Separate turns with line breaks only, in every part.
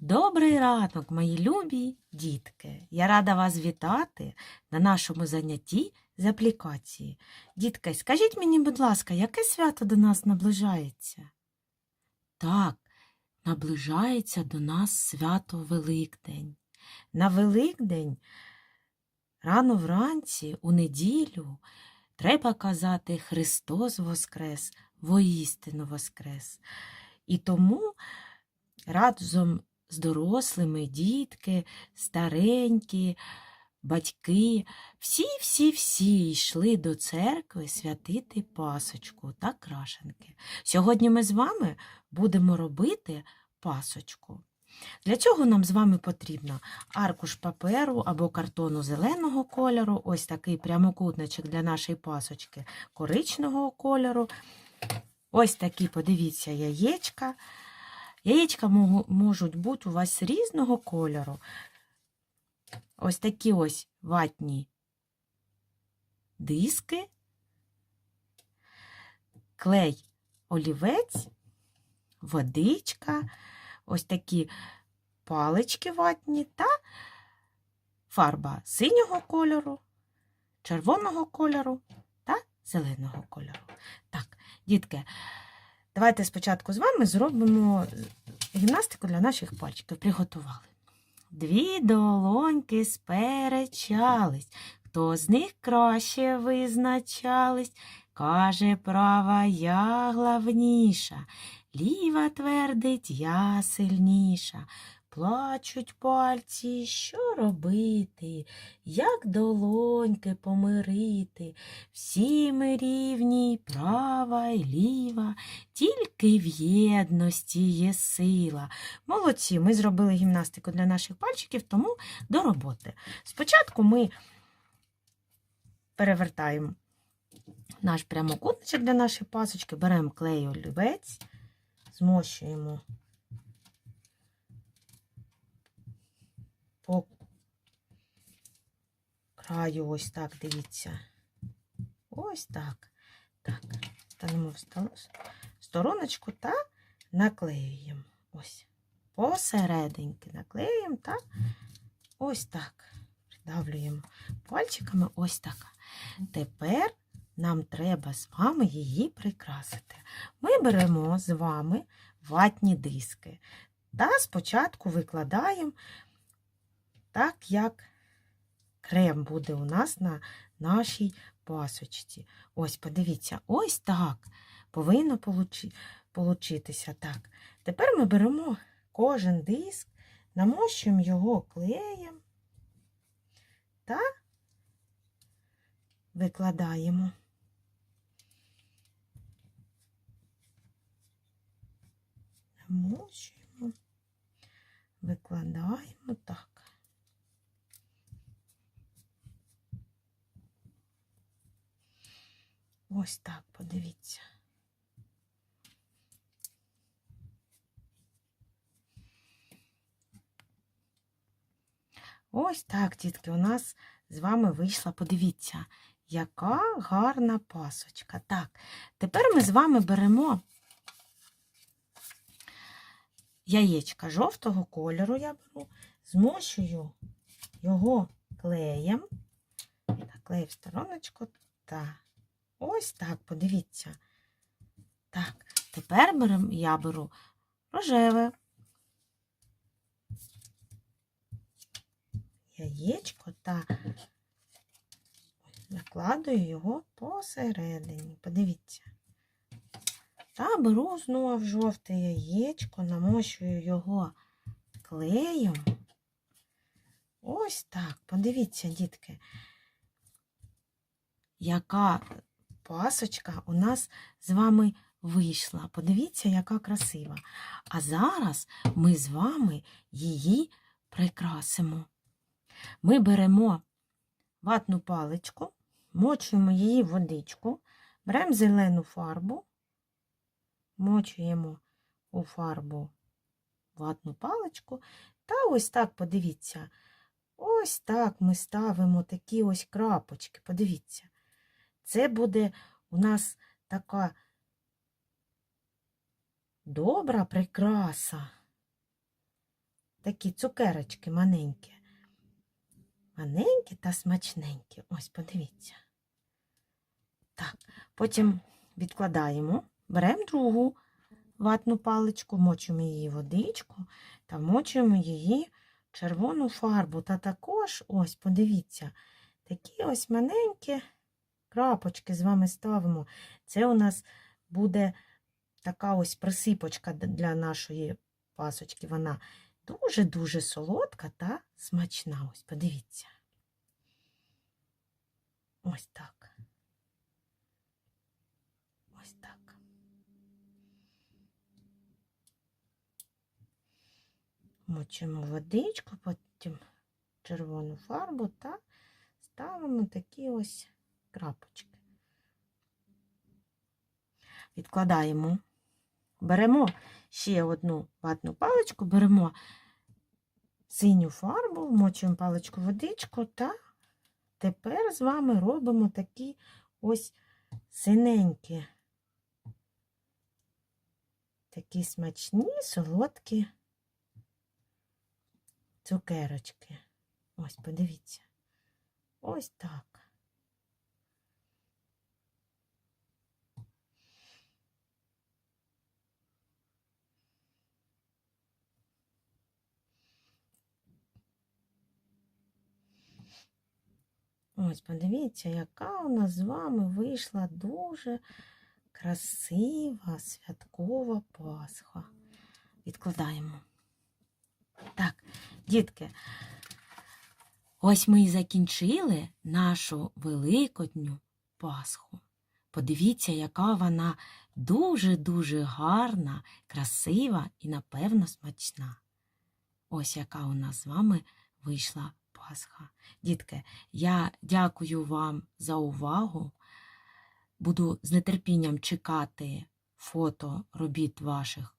Добрий ранок, мої любі дітки! Я рада вас вітати на нашому занятті з аплікації. Дітки, скажіть мені, будь ласка, яке свято до нас наближається? Так, наближається до нас свято Великдень. На Великдень рано вранці, у неділю, треба казати Христос Воскрес, воістину Воскрес. І тому разом з дорослими, дітки, старенькі, батьки, всі-всі-всі йшли до церкви святити пасочку та крашенки. Сьогодні ми з вами будемо робити пасочку. Для цього нам з вами потрібно аркуш паперу або картону зеленого кольору, ось такий прямокутничок для нашої пасочки коричневого кольору. Ось такі, подивіться, яєчка. Яєчка можуть бути у вас різного кольору. Ось такі ось ватні диски, клей олівець, водичка, ось такі палички ватні та фарба синього кольору, червоного кольору та зеленого кольору. Так, дітки, давайте спочатку з вами зробимо гімнастику для наших пальчиків. Приготували. Дві долоньки сперечались, хто з них краще визначались. Каже права я главніша, ліва твердить я сильніша. Плачуть пальці, що робити, як долоньки помирити. Всі ми рівні, права й ліва, тільки в єдності є сила. Молодці, ми зробили гімнастику для наших пальчиків, тому до роботи. Спочатку ми перевертаємо наш прямокутничок для нашої пасочки, беремо клей олівець, змощуємо краю, ось так, дивіться. Ось так. Так, ставимо в стороночку та наклеюємо. Ось. Посерединки наклеюємо та ось так. Придавлюємо пальчиками ось так. Тепер нам треба з вами її прикрасити. Ми беремо з вами ватні диски та спочатку викладаємо так, як крем буде у нас на нашій пасочці. Ось, подивіться, ось так повинно получитися так. Тепер ми беремо кожен диск, намощуємо його клеєм та викладаємо. Намощуємо, викладаємо так. Ось так, подивіться. Ось так, дітки, у нас з вами вийшла, подивіться, яка гарна пасочка. Так, тепер ми з вами беремо яєчка жовтого кольору я беру, змощую його клеєм. Так, в стороночку. Так. Ось так, подивіться. Так, тепер берем, я беру рожеве яєчко та накладую його посередині. Подивіться. Та беру знову жовте яєчко, намощую його клеєм. Ось так, подивіться, дітки, яка пасочка у нас з вами вийшла. Подивіться, яка красива. А зараз ми з вами її прикрасимо. Ми беремо ватну паличку, мочуємо її в водичку, беремо зелену фарбу, мочуємо у фарбу ватну паличку, та ось так, подивіться, ось так ми ставимо такі ось крапочки. Подивіться. Це буде у нас така добра прикраса такі цукерочки маленькі. Маленькі та смачненькі. Ось, подивіться. Так, потім відкладаємо, беремо другу ватну паличку, мочимо її водичку та мочуємо її червону фарбу. Та також, ось, подивіться, такі ось маленькі крапочки з вами ставимо. Це у нас буде така ось присипочка для нашої пасочки. Вона дуже-дуже солодка та смачна. Ось, подивіться. Ось так. Ось так. Мочимо водичку, потім червону фарбу та ставимо такі ось крапочки. Відкладаємо. Беремо ще одну ватну паличку, беремо синю фарбу, вмочуємо паличку водичку та тепер з вами робимо такі ось синенькі, такі смачні, солодкі цукерочки. Ось, подивіться. Ось так. Ось, подивіться, яка у нас з вами вийшла дуже красива святкова Пасха. Відкладаємо. Так, дітки, ось ми і закінчили нашу великодню Пасху. Подивіться, яка вона дуже-дуже гарна, красива і, напевно, смачна. Ось яка у нас з вами вийшла Пасха. Дітки, я дякую вам за увагу. Буду з нетерпінням чекати фото робіт ваших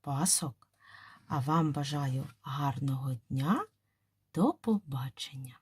пасок. А вам бажаю гарного дня. До побачення!